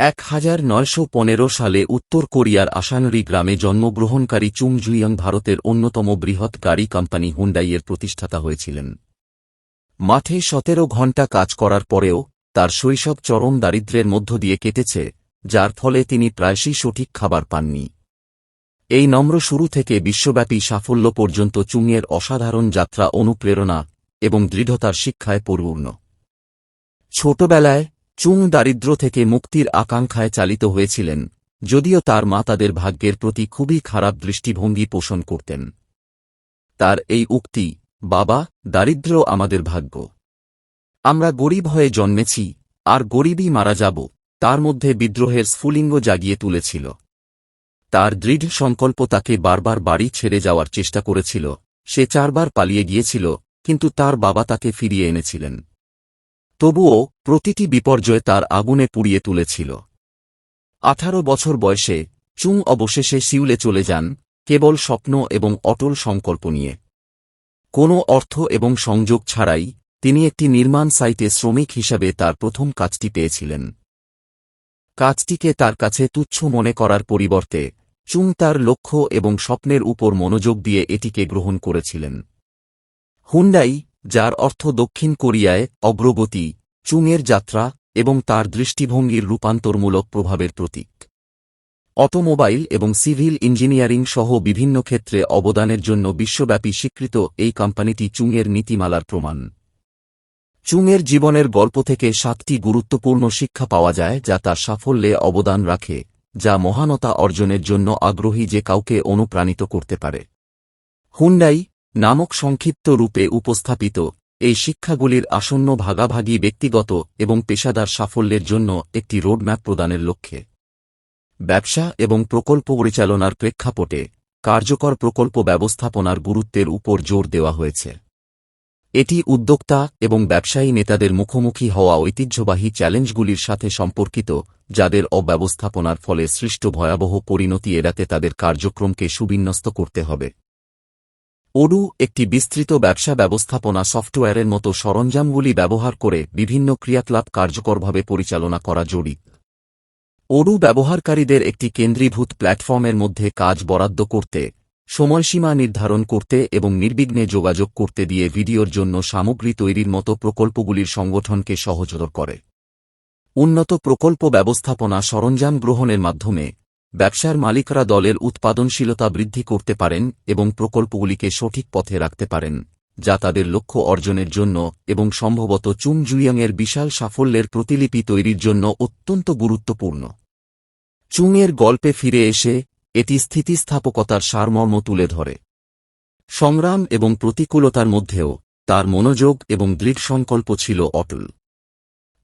এক হাজার নয়শো পনেরো সালে উত্তর কোরিয়ার আসানরি গ্রামে জন্মগ্রহণকারী চুং জুইয়ং ভারতের অন্যতম বৃহৎ গাড়ি কোম্পানি হুন্ডাইয়ের প্রতিষ্ঠাতা হয়েছিলেন। মাঠে সতেরো ঘণ্টা কাজ করার পরেও তার শৈশব চরম দারিদ্র্যের মধ্য দিয়ে কেটেছে, যার ফলে তিনি প্রায়শই সঠিক খাবার পাননি। এই নম্র শুরু থেকে বিশ্বব্যাপী সাফল্য পর্যন্ত চুংয়ের অসাধারণ যাত্রা অনুপ্রেরণা এবং দৃঢ়তার শিক্ষায় পরিপূর্ণ। ছোটবেলায় চুং দারিদ্র থেকে মুক্তির আকাঙ্ক্ষায় চালিত হয়েছিলেন, যদিও তার মা তাদের ভাগ্যের প্রতি খুবই খারাপ দৃষ্টিভঙ্গি পোষণ করতেন। তার এই উক্তি, বাবা, দারিদ্র আমাদের ভাগ্য। আমরা গরিব হয়ে জন্মেছি, আর গরিবই মারা যাব, তার মধ্যে বিদ্রোহের স্ফুলিঙ্গ জাগিয়ে তুলেছিল। তার দৃঢ় সংকল্প তাকে বারবার বাড়ি ছেড়ে যাওয়ার চেষ্টা করেছিল, সে চারবার পালিয়ে গিয়েছিল, কিন্তু তার বাবা তাকে ফিরিয়ে এনেছিলেন। তবুও, প্রতিটি বিপর্যয় তার আগুনে পুড়িয়ে তুলেছিল। আঠারো বছর বয়সে, চুং অবশেষে সিউলে চলে যান, কেবল স্বপ্ন এবং অটল সংকল্প নিয়ে। কোনো অর্থ এবং সংযোগ ছাড়াই, তিনি একটি নির্মাণ সাইটে শ্রমিক হিসাবে তার প্রথম কাজটি পেয়েছিলেন। কাজটিকে তার কাছে তুচ্ছ মনে করার পরিবর্তে, চুং তার লক্ষ্য এবং স্বপ্নের উপর মনোযোগ দিয়ে এটিকে গ্রহণ করেছিলেন। হুন্ডাই যার অর্থ দক্ষিণ কোরিয়ায় অগ্রগতি চুংয়ের যাত্রা এবং তার দৃষ্টিভঙ্গির রূপান্তরমূলক প্রভাবের প্রতীক। অটোমোবাইল এবং সিভিল ইঞ্জিনিয়ারিং সহ বিভিন্ন ক্ষেত্রে অবদানের জন্য বিশ্বব্যাপী স্বীকৃত এই কোম্পানিটি চুংয়ের নীতিমালার প্রমাণ। চুংয়ের জীবনের গল্প থেকে সাতটি গুরুত্বপূর্ণ শিক্ষা পাওয়া যায় যা তার সাফল্যে অবদান রাখে, যা মহানতা অর্জনের জন্য আগ্রহী যে কাউকে অনুপ্রাণিত করতে পারে। হুন্ডাই নামক সংক্ষিপ্ত রূপে উপস্থাপিত, এই শিক্ষাগুলির আসন্ন ভাগাভাগি ব্যক্তিগত এবং পেশাদার সাফল্যের জন্য একটি রোডম্যাপ প্রদানের লক্ষ্যে। ব্যবসা এবং প্রকল্প পরিচালনার প্রেক্ষাপটে কার্যকর প্রকল্প ব্যবস্থাপনার গুরুত্বের উপর জোর দেওয়া হয়েছে। এটি উদ্যোক্তা এবং ব্যবসায়ী নেতাদের মুখোমুখি হওয়া ঐতিহ্যবাহী চ্যালেঞ্জগুলির সাথে সম্পর্কিত, যাদের অব্যবস্থাপনার ফলে সৃষ্ট ভয়াবহ পরিণতি এড়াতে তাদের কার্যক্রমকে সুবিন্যস্ত করতে হবে। ওডু একটি বিস্তৃত ব্যবসা ব্যবস্থাপনা সফটওয়্যারের মতো সরঞ্জামগুলি ব্যবহার করে বিভিন্ন ক্রিয়াকলাপ কার্যকরভাবে পরিচালনা করা জড়িত ওডু ব্যবহারকারীদের একটি কেন্দ্রীভূত প্ল্যাটফর্মের মধ্যে কাজ বরাদ্দ করতে, সময়সীমা নির্ধারণ করতে এবং নির্বিঘ্নে যোগাযোগ করতে দিয়ে ভিডিওর জন্য সামগ্রী তৈরির মতো প্রকল্পগুলির সংগঠনকে সহজতর করে। উন্নত প্রকল্প ব্যবস্থাপনা সরঞ্জাম গ্রহণের মাধ্যমে ব্যবসার মালিকরা দলের উৎপাদনশীলতা বৃদ্ধি করতে পারেন এবং প্রকল্পগুলিকে সঠিক পথে রাখতে পারেন, যা তাদের লক্ষ্য অর্জনের জন্য এবং সম্ভবত চুং জুইয়ংয়ের বিশাল সাফল্যের প্রতিলিপি তৈরির জন্য অত্যন্ত গুরুত্বপূর্ণ। চুংয়ের গল্পে ফিরে এসে এটি স্থিতিস্থাপকতার সারমর্ম তুলে ধরে। সংগ্রাম এবং প্রতিকূলতার মধ্যেও তার মনোযোগ এবং দৃঢ় সংকল্প ছিল অটল।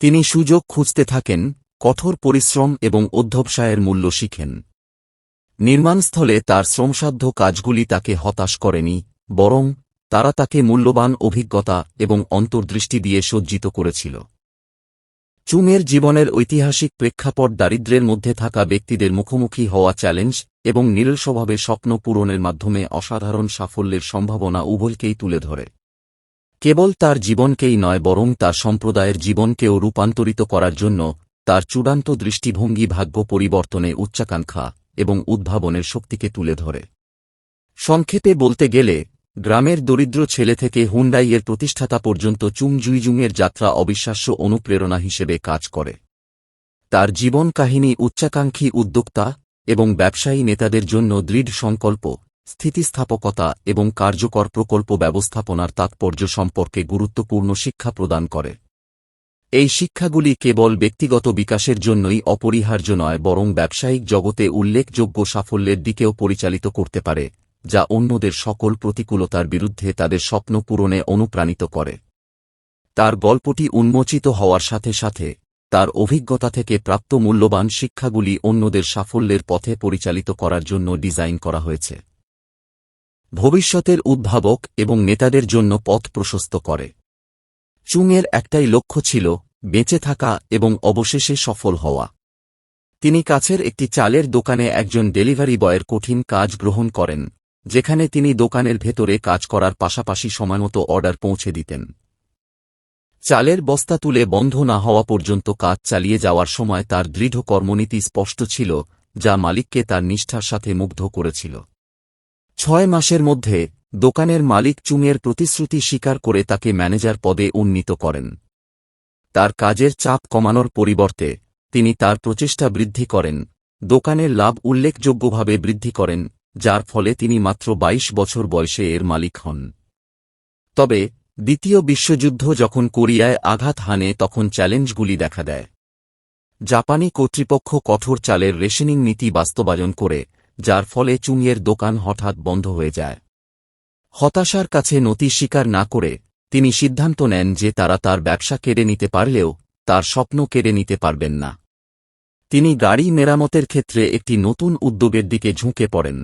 তিনি সুযোগ খুঁজতে থাকেন কঠোর পরিশ্রম এবং অধ্যবসায়ের মূল্য শিখেন। নির্মাণস্থলে তার শ্রমসাধ্য কাজগুলি তাকে হতাশ করেনি, বরং তারা তাকে মূল্যবান অভিজ্ঞতা এবং অন্তর্দৃষ্টি দিয়ে সজ্জিত করেছিল। চুমের জীবনের ঐতিহাসিক প্রেক্ষাপট দারিদ্র্যের মধ্যে থাকা ব্যক্তিদের মুখোমুখি হওয়া চ্যালেঞ্জ এবং নীল স্বভাবে স্বপ্ন পূরণের মাধ্যমে অসাধারণ সাফল্যের সম্ভাবনা উভয়কেই তুলে ধরে। কেবল তার জীবনকেই নয়, বরং তার সম্প্রদায়ের জীবনকেও রূপান্তরিত করার জন্য তার চূড়ান্ত দৃষ্টিভঙ্গি ভাগ্য পরিবর্তনে উচ্চাকাঙ্ক্ষা এবং উদ্ভাবনের শক্তিকে তুলে ধরে। সংক্ষেপে বলতে গেলে, গ্রামের দরিদ্র ছেলে থেকে হুন্ডাইয়ের প্রতিষ্ঠাতা পর্যন্ত চুং জুইজুংয়ের যাত্রা অবিশ্বাস্য অনুপ্রেরণা হিসেবে কাজ করে। তার জীবন কাহিনী উচ্চাকাঙ্ক্ষী উদ্যোক্তা এবং ব্যবসায়ী নেতাদের জন্য দৃঢ় সংকল্প, স্থিতিস্থাপকতা এবং কার্যকর প্রকল্প ব্যবস্থাপনার তাৎপর্য সম্পর্কে গুরুত্বপূর্ণ শিক্ষা প্রদান করে। এই শিক্ষাগুলি কেবল ব্যক্তিগত বিকাশের জন্যই অপরিহার্য নয়, বরং ব্যবসায়িক জগতে উল্লেখযোগ্য সাফল্যের দিকেও পরিচালিত করতে পারে, যা অন্যদের সকল প্রতিকূলতার বিরুদ্ধে তাদের স্বপ্ন পূরণে অনুপ্রাণিত করে। তার গল্পটি উন্মোচিত হওয়ার সাথে সাথে, তার অভিজ্ঞতা থেকে প্রাপ্ত মূল্যবান শিক্ষাগুলি অন্যদের সাফল্যের পথে পরিচালিত করার জন্য ডিজাইন করা হয়েছে। ভবিষ্যতের উদ্ভাবক এবং নেতাদের জন্য পথ প্রশস্ত করে। চুংয়ের একটাই লক্ষ্য ছিল, বেঁচে থাকা এবং অবশেষে সফল হওয়া। তিনি কাছের একটি চালের দোকানে একজন ডেলিভারি বয়ের কঠিন কাজ গ্রহণ করেন, যেখানে তিনি দোকানের ভেতরে কাজ করার পাশাপাশি সময়মতো অর্ডার পৌঁছে দিতেন। চালের বস্তা তুলে বন্ধ না হওয়া পর্যন্ত কাজ চালিয়ে যাওয়ার সময় তার দৃঢ় কর্মনীতি স্পষ্ট ছিল, যা মালিককে তার নিষ্ঠার সাথে মুগ্ধ করেছিল। ছয় মাসের মধ্যে দোকানের মালিক চুংয়ের প্রতিশ্রুতি স্বীকার করে তাকে ম্যানেজার পদে উন্নীত করেন। তার কাজের চাপ কমানোর পরিবর্তে, তিনি তার প্রচেষ্টা বৃদ্ধি করেন, দোকানের লাভ উল্লেখযোগ্যভাবে বৃদ্ধি করেন, যার ফলে তিনি মাত্র ২২ বছর বয়সে এর মালিক হন। তবে, দ্বিতীয় বিশ্বযুদ্ধ যখন কোরিয়ায় আঘাত হানে তখন চ্যালেঞ্জগুলি দেখা দেয়। জাপানি কর্তৃপক্ষ কঠোর চালের রেশনিং নীতি বাস্তবায়ন করে, যার ফলে চুংয়ের দোকান হঠাৎ বন্ধ হয়ে যায়। হতাশার কাছে নতি স্বীকার না করে তিনি সিদ্ধান্ত নেন যে তারা তার ব্যবসা কেড়ে নিতে পারলেও তার স্বপ্ন কেড়ে নিতে পারবেন না। তিনি গাড়ি মেরামতের ক্ষেত্রে একটি নতুন উদ্যোগের দিকে ঝুঁকে পড়েন।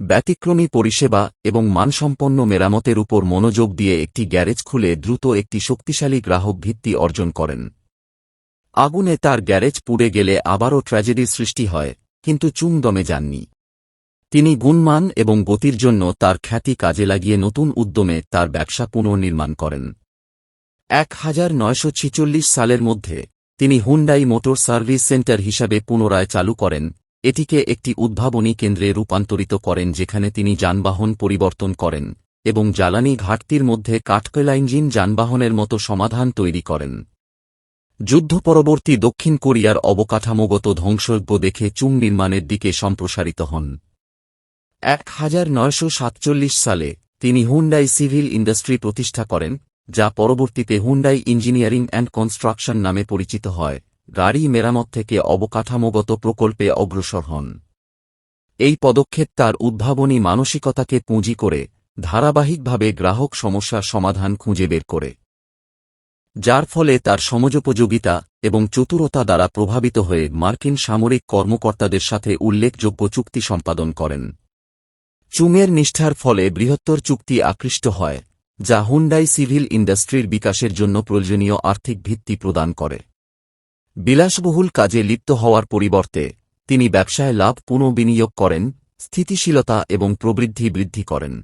ব্যতিক্রমী পরিষেবা এবং মানসম্পন্ন মেরামতের উপর মনোযোগ দিয়ে একটি গ্যারেজ খুলে দ্রুত একটি শক্তিশালী গ্রাহক ভিত্তি অর্জন করেন। আগুনে তার গ্যারেজ পুড়ে গেলে আবারও ট্র্যাজেডির সৃষ্টি হয়, কিন্তু চুং দমে যাননি। তিনি গুণমান এবং গতির জন্য তার খ্যাতি কাজে লাগিয়ে নতুন উদ্যমে তার ব্যবসা পুনর্নির্মাণ করেন। এক সালের মধ্যে, তিনি হুন্ডাই মোটর সার্ভিস সেন্টার হিসাবে পুনরায় চালু করেন, এটিকে একটি উদ্ভাবনী কেন্দ্রে রূপান্তরিত করেন যেখানে তিনি যানবাহন পরিবর্তন করেন এবং জ্বালানি ঘাটতির মধ্যে কাঠকয়লা ইঞ্জিন যানবাহনের মতো সমাধান তৈরি করেন। যুদ্ধ পরবর্তী দক্ষিণ কোরিয়ার অবকাঠামোগত ধ্বংসজ্ঞ দেখে চুং নির্মাণের দিকে সম্প্রসারিত হন। এক হাজার নয়শো সাতচল্লিশ সালে তিনি হুন্ডাই সিভিল ইন্ডাস্ট্রি প্রতিষ্ঠা করেন, যা পরবর্তীতে হুন্ডাই ইঞ্জিনিয়ারিং অ্যান্ড কনস্ট্রাকশন নামে পরিচিত হয়, গাড়ি মেরামত থেকে অবকাঠামোগত প্রকল্পে অগ্রসর হন। এই পদক্ষেপ তার উদ্ভাবনী মানসিকতাকে পুঁজি করে, ধারাবাহিকভাবে গ্রাহক সমস্যার সমাধান খুঁজে বের করে। যার ফলে তার সমযোপযোগিতা এবং চতুরতা দ্বারা প্রভাবিত হয়ে মার্কিন সামরিক কর্মকর্তাদের সাথে উল্লেখযোগ্য চুক্তি সম্পাদন করেন। চুংয়ের নিষ্ঠার ফলে বৃহত্তর চুক্তি আকৃষ্ট হয়, যা হুন্ডাই সিভিল ইন্ডাস্ট্রির বিকাশের জন্য প্রয়োজনীয় আর্থিক ভিত্তি প্রদান করে। বিলাসবহুল কাজে লিপ্ত হওয়ার পরিবর্তে, তিনি ব্যবসায় লাভ পুনঃবিনিয়োগ করেন, স্থিতিশীলতা এবং প্রবৃদ্ধি বৃদ্ধি করেন।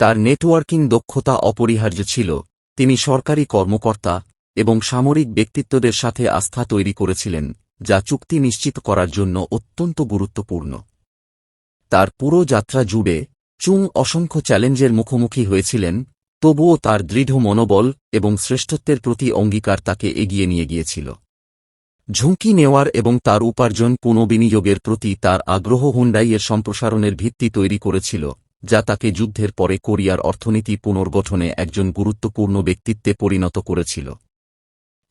তার নেটওয়ার্কিং দক্ষতা অপরিহার্য ছিল, তিনি সরকারি কর্মকর্তা এবং সামরিক ব্যক্তিত্বদের সাথে আস্থা তৈরি করেছিলেন, যা চুক্তি নিশ্চিত করার জন্য অত্যন্ত গুরুত্বপূর্ণ। তার পুরো যাত্রা জুড়ে চুং অসংখ্য চ্যালেঞ্জের মুখোমুখি হয়েছিলেন, তবুও তার দৃঢ় মনোবল এবং শ্রেষ্ঠত্বের প্রতি অঙ্গীকার তাকে এগিয়ে নিয়ে গিয়েছিল। ঝুঁকি নেওয়ার এবং তার উপার্জন পুনঃবিনিয়োগের প্রতি তার আগ্রহ হুন্ডাইয়ের সম্প্রসারণের ভিত্তি তৈরি করেছিল, যা তাকে যুদ্ধের পরে কোরিয়ার অর্থনীতি পুনর্গঠনে একজন গুরুত্বপূর্ণ ব্যক্তিত্বে পরিণত করেছিল।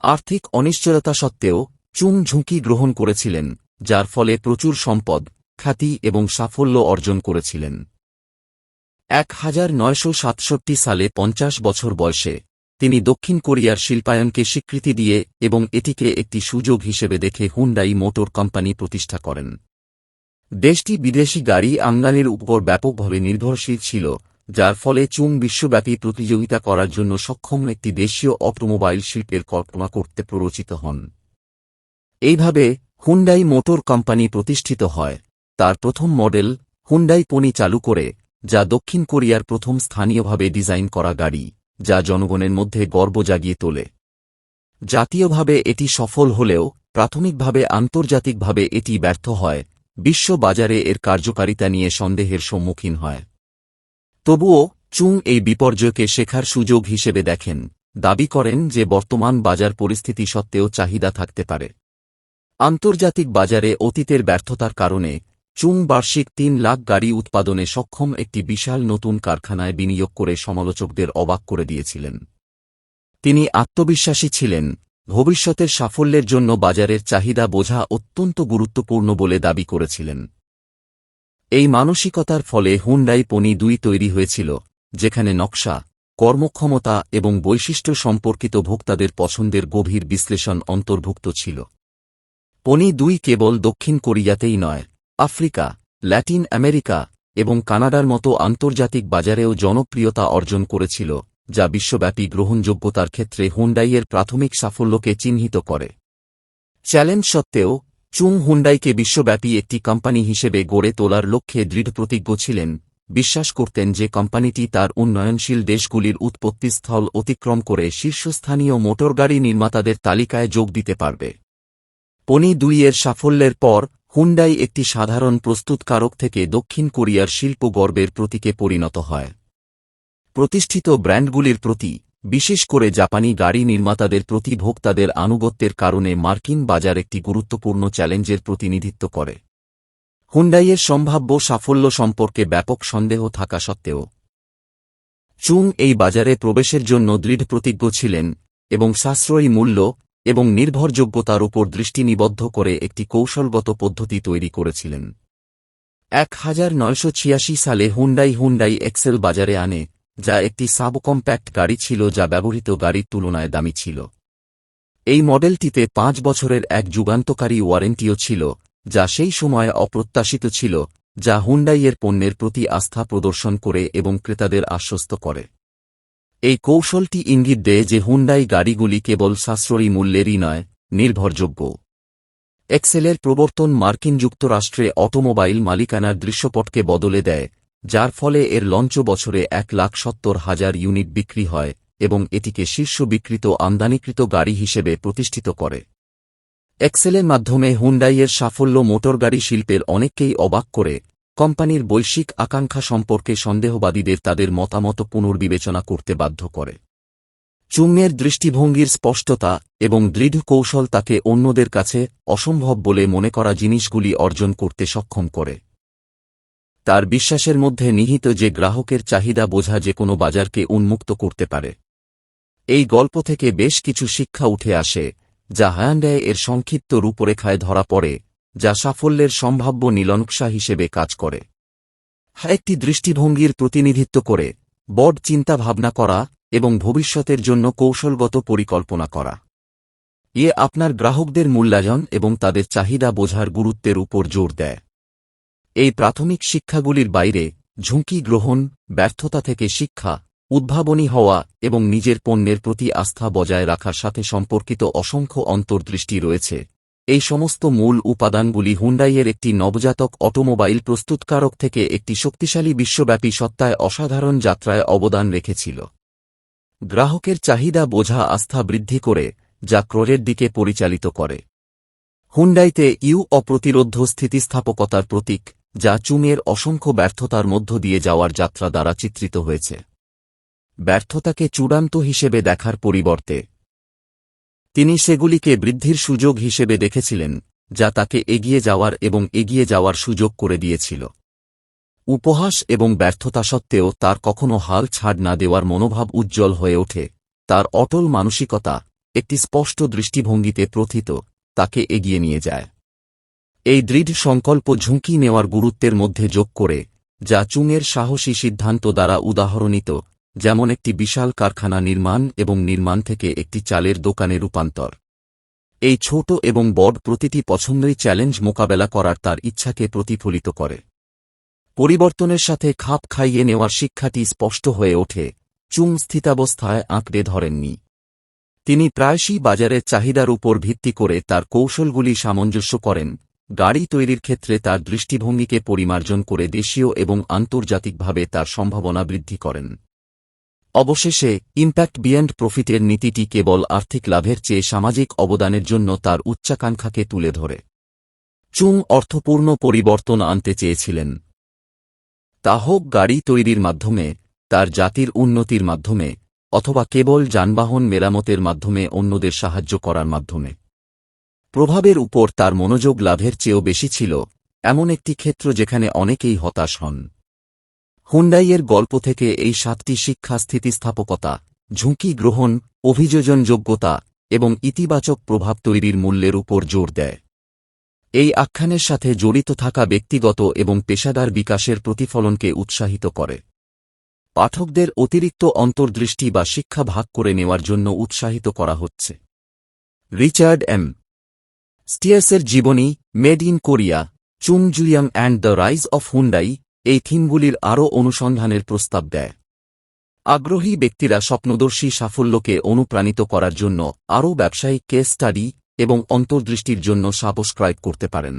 আর্থিক অনিশ্চয়তা সত্ত্বেও, চুং ঝুঁকি গ্রহণ করেছিলেন, যার ফলে প্রচুর সম্পদ খ্যাতি এবং সাফল্য অর্জন করেছিলেন। এক হাজার নয়শো সাতষট্টি সালে পঞ্চাশ বছর বয়সে তিনি দক্ষিণ কোরিয়ার শিল্পায়নকে স্বীকৃতি দিয়ে এবং এটিকে একটি সুযোগ হিসেবে দেখে হুন্ডাই মোটর কোম্পানি প্রতিষ্ঠা করেন। দেশটি বিদেশি গাড়ি আমদানির উপর ব্যাপকভাবে নির্ভরশীল ছিল, যার ফলে চুং বিশ্বব্যাপী প্রতিযোগিতা করার জন্য সক্ষম একটি দেশীয় অটোমোবাইল শিল্পের কল্পনা করতে প্ররোচিত হন। এইভাবে হুন্ডাই মোটর কোম্পানি প্রতিষ্ঠিত হয়। তার প্রথম মডেল, হুন্ডাই পনি চালু করে, যা দক্ষিণ কোরিয়ার প্রথম স্থানীয়ভাবে ডিজাইন করা গাড়ি, যা জনগণের মধ্যে গর্ব জাগিয়ে তোলে। জাতীয়ভাবে এটি সফল হলেও, প্রাথমিকভাবে আন্তর্জাতিকভাবে এটি ব্যর্থ হয়, বিশ্ব বাজারে এর কার্যকারিতা নিয়ে সন্দেহের সম্মুখীন হয়। তবুও, চুং এই বিপর্যয়কে শেখার সুযোগ হিসেবে দেখেন, দাবি করেন যে বর্তমান বাজার পরিস্থিতি সত্ত্বেও চাহিদা থাকতে পারে। আন্তর্জাতিক বাজারে অতীতের ব্যর্থতার কারণে চুং বার্ষিক তিন লাখ গাড়ি উৎপাদনে সক্ষম একটি বিশাল নতুন কারখানায় বিনিয়োগ করে সমালোচকদের অবাক করে দিয়েছিলেন। তিনি আত্মবিশ্বাসী ছিলেন, ভবিষ্যতের সাফল্যের জন্য বাজারের চাহিদা বোঝা অত্যন্ত গুরুত্বপূর্ণ বলে দাবি করেছিলেন। এই মানসিকতার ফলে হুন্ডাই পনি দুই তৈরি হয়েছিল, যেখানে নকশা, কর্মক্ষমতা এবং বৈশিষ্ট্য সম্পর্কিত ভোক্তাদের পছন্দের গভীর বিশ্লেষণ অন্তর্ভুক্ত ছিল। পনি দুই কেবল দক্ষিণ কোরিয়াতেই নয় আফ্রিকা, ল্যাটিন আমেরিকা এবং কানাডার মতো আন্তর্জাতিক বাজারেও জনপ্রিয়তা অর্জন করেছিল, যা বিশ্বব্যাপী গ্রহণযোগ্যতার ক্ষেত্রে হুন্ডাইয়ের প্রাথমিক সাফল্যকে চিহ্নিত করে। চ্যালেঞ্জ সত্ত্বেও, চুং হুন্ডাইকে বিশ্বব্যাপী একটি কোম্পানি হিসেবে গড়ে তোলার লক্ষ্যে দৃঢ়প্রতিজ্ঞ ছিলেন। বিশ্বাস করতেন যে কোম্পানিটি তার উন্নয়নশীল দেশগুলির উৎপত্তিস্থল অতিক্রম করে শীর্ষস্থানীয় মোটরগাড়ি নির্মাতাদের তালিকায় যোগ দিতে পারবে। পনি দুইয়ের সাফল্যের পর হুন্ডাই একটি সাধারণ প্রস্তুতকারক থেকে দক্ষিণ কোরিয়ার শিল্প গর্বের প্রতীকে পরিণত হয়। প্রতিষ্ঠিত ব্র্যান্ডগুলির প্রতি, বিশেষ করে জাপানি গাড়ি নির্মাতাদের প্রতি ভোক্তাদের আনুগত্যের কারণে মার্কিন বাজার একটি গুরুত্বপূর্ণ চ্যালেঞ্জের প্রতিনিধিত্ব করে। হুন্ডাইয়ের সম্ভাব্য সাফল্য সম্পর্কে ব্যাপক সন্দেহ থাকা সত্ত্বেও, চুং এই বাজারে প্রবেশের জন্য দৃঢ় প্রতিজ্ঞ ছিলেন এবং সাশ্রয়ী মূল্য এবং নির্ভরযোগ্যতার উপর দৃষ্টি নিবদ্ধ করে একটি কৌশলগত পদ্ধতি তৈরি করেছিলেন। এক হাজার নয়শো ছিয়াশি সালে হুন্ডাই হুন্ডাই এক্সেল বাজারে আনে, যা একটি সাবকম্প্যাক্ট গাড়ি ছিল যা ব্যবহৃত গাড়ির তুলনায় দামি ছিল। এই মডেলটিতে পাঁচ বছরের এক যুগান্তকারী ওয়ারেন্টিও ছিল, যা সেই সময়ে অপ্রত্যাশিত ছিল, যা হুন্ডাইয়ের পণ্যের প্রতি আস্থা প্রদর্শন করে এবং ক্রেতাদের আশ্বস্ত করে। এই কৌশলটি ইঙ্গিত দেয় যে হুন্ডাই গাড়িগুলি কেবল সাশ্রয়ী মূল্যেরই নয়, নির্ভরযোগ্য। এক্সেলের প্রবর্তন মার্কিন যুক্তরাষ্ট্রে অটোমোবাইল মালিকানার দৃশ্যপটকে বদলে দেয়, যার ফলে এর লঞ্চ বছরে এক লাখ সত্তর হাজার ইউনিট বিক্রি হয় এবং এটিকে শীর্ষ বিকৃত আমদানিকৃত গাড়ি হিসেবে প্রতিষ্ঠিত করে। এক্সেলের মাধ্যমে হুন্ডাইয়ের সাফল্য মোটরগাড়ি শিল্পের অনেককেই অবাক করে কোম্পানির বৈশ্বিক আকাঙ্ক্ষা সম্পর্কে সন্দেহবাদীদের তাদের মতামত পুনর্বিবেচনা করতে বাধ্য করে। চুংয়ের দৃষ্টিভঙ্গির স্পষ্টতা এবং দৃঢ় কৌশল তাকে অন্যদের কাছে অসম্ভব বলে মনে করা জিনিসগুলি অর্জন করতে সক্ষম করে। তার বিশ্বাসের মধ্যে নিহিত যে গ্রাহকের চাহিদা বোঝা যে কোনো বাজারকে উন্মুক্ত করতে পারে। এই গল্প থেকে বেশ কিছু শিক্ষা উঠে আসে, যা হায়ান্ডায় এর সংক্ষিপ্ত রূপরেখায় ধরা পড়ে যা সাফল্যের সম্ভাব্য নীলনকশা হিসেবে কাজ করে। একটি দৃষ্টিভঙ্গির প্রতিনিধিত্ব করে, বড চিন্তাভাবনা করা এবং ভবিষ্যতের জন্য কৌশলগত পরিকল্পনা করা। ইয়ে আপনার গ্রাহকদের মূল্যায়ন এবং তাদের চাহিদা বোঝার গুরুত্বের উপর জোর দেয়। এই প্রাথমিক শিক্ষাগুলির বাইরে ঝুঁকি গ্রহণ, ব্যর্থতা থেকে শিক্ষা, উদ্ভাবনী হওয়া এবং নিজের পণ্যের প্রতি আস্থা বজায় রাখার সাথে সম্পর্কিত অসংখ্য অন্তর্দৃষ্টি রয়েছে। এই সমস্ত মূল উপাদানগুলি হুন্ডাইয়ের একটি নবজাতক অটোমোবাইল প্রস্তুতকারক থেকে একটি শক্তিশালী বিশ্বব্যাপী সত্তায় অসাধারণ যাত্রায় অবদান রেখেছিল। গ্রাহকের চাহিদা বোঝা আস্থা বৃদ্ধি করে, যা ক্রয়ের দিকে পরিচালিত করে। হুন্ডাইতে ইউ অপ্রতিরোধ্য স্থিতিস্থাপকতার প্রতীক, যা চুমের অসংখ্য ব্যর্থতার মধ্য দিয়ে যাওয়ার যাত্রা দ্বারা চিত্রিত হয়েছে। ব্যর্থতাকে চূড়ান্ত হিসেবে দেখার পরিবর্তে তিনি সেগুলিকে বৃদ্ধির সুযোগ হিসেবে দেখেছিলেন, যা তাকে এগিয়ে যাওয়ার এবং এগিয়ে যাওয়ার সুযোগ করে দিয়েছিল। উপহাস এবং ব্যর্থতা সত্ত্বেও তার কখনও হাল ছাড় না দেওয়ার মনোভাব উজ্জ্বল হয়ে ওঠে। তার অটল মানসিকতা, একটি স্পষ্ট দৃষ্টিভঙ্গিতে প্রথিত, তাকে এগিয়ে নিয়ে যায়। এই দৃঢ় সংকল্প ঝুঁকি নেওয়ার গুরুত্বের মধ্যে যোগ করে, যা চুংয়ের সাহসী সিদ্ধান্ত দ্বারা উদাহরণিত যেমন একটি বিশাল কারখানা নির্মাণ এবং নির্মাণ থেকে একটি চালের দোকানে রূপান্তর। এই ছোট এবং বড় প্রতিটি পছন্দই চ্যালেঞ্জ মোকাবেলা করার তার ইচ্ছাকে প্রতিফলিত করে। পরিবর্তনের সাথে খাপ খাইয়ে নেওয়ার শিক্ষাটি স্পষ্ট হয়ে ওঠে। চুং স্থিতাবস্থায় আঁকড়ে ধরেননি। তিনি প্রায়শই বাজারের চাহিদার উপর ভিত্তি করে তার কৌশলগুলি সামঞ্জস্য করেন। গাড়ি তৈরির ক্ষেত্রে তার দৃষ্টিভঙ্গিকে পরিমার্জন করে দেশীয় এবং আন্তর্জাতিকভাবে তার সম্ভাবনা বৃদ্ধি করেন। অবশেষে ইম্প্যাক্ট বিয়ন্ড প্রফিটের নীতিটি কেবল আর্থিক লাভের চেয়ে সামাজিক অবদানের জন্য তার উচ্চাকাঙ্ক্ষাকে তুলে ধরে। চুং অর্থপূর্ণ পরিবর্তন আনতে চেয়েছিলেন। তা হোক গাড়ি তৈরির মাধ্যমে, তার জাতির উন্নতির মাধ্যমে, অথবা কেবল যানবাহন মেরামতের মাধ্যমে অন্যদের সাহায্য করার মাধ্যমে। প্রভাবের উপর তার মনোযোগ লাভের চেয়েও বেশি ছিল, এমন একটি ক্ষেত্র যেখানে অনেকেই হতাশ হন। হুন্ডাইয়ের গল্প থেকে এই সাতটি শিক্ষা স্থিতিস্থাপকতা, ঝুঁকি গ্রহণ, অভিযোজনযোগ্যতা এবং ইতিবাচক প্রভাব তৈরির মূল্যের উপর জোর দেয়। এই আখ্যানের সাথে জড়িত থাকা ব্যক্তিগত এবং পেশাদার বিকাশের প্রতিফলনকে উৎসাহিত করে। পাঠকদের অতিরিক্ত অন্তর্দৃষ্টি বা শিক্ষা ভাগ করে নেওয়ার জন্য উৎসাহিত করা হচ্ছে। Richard M. স্টিয়ার্সের জীবনী, made in Korea, Chung Juyung and the rise of Hyundai এই থিমগুলির আরও অনুসন্ধানের প্রস্তাব দেয়। আগ্রহী ব্যক্তিরা স্বপ্নদর্শী সাফল্যকে অনুপ্রাণিত করার জন্য আরও ব্যবসায়িক কেস স্টাডি এবং অন্তর্দৃষ্টির জন্য সাবস্ক্রাইব করতে পারেন।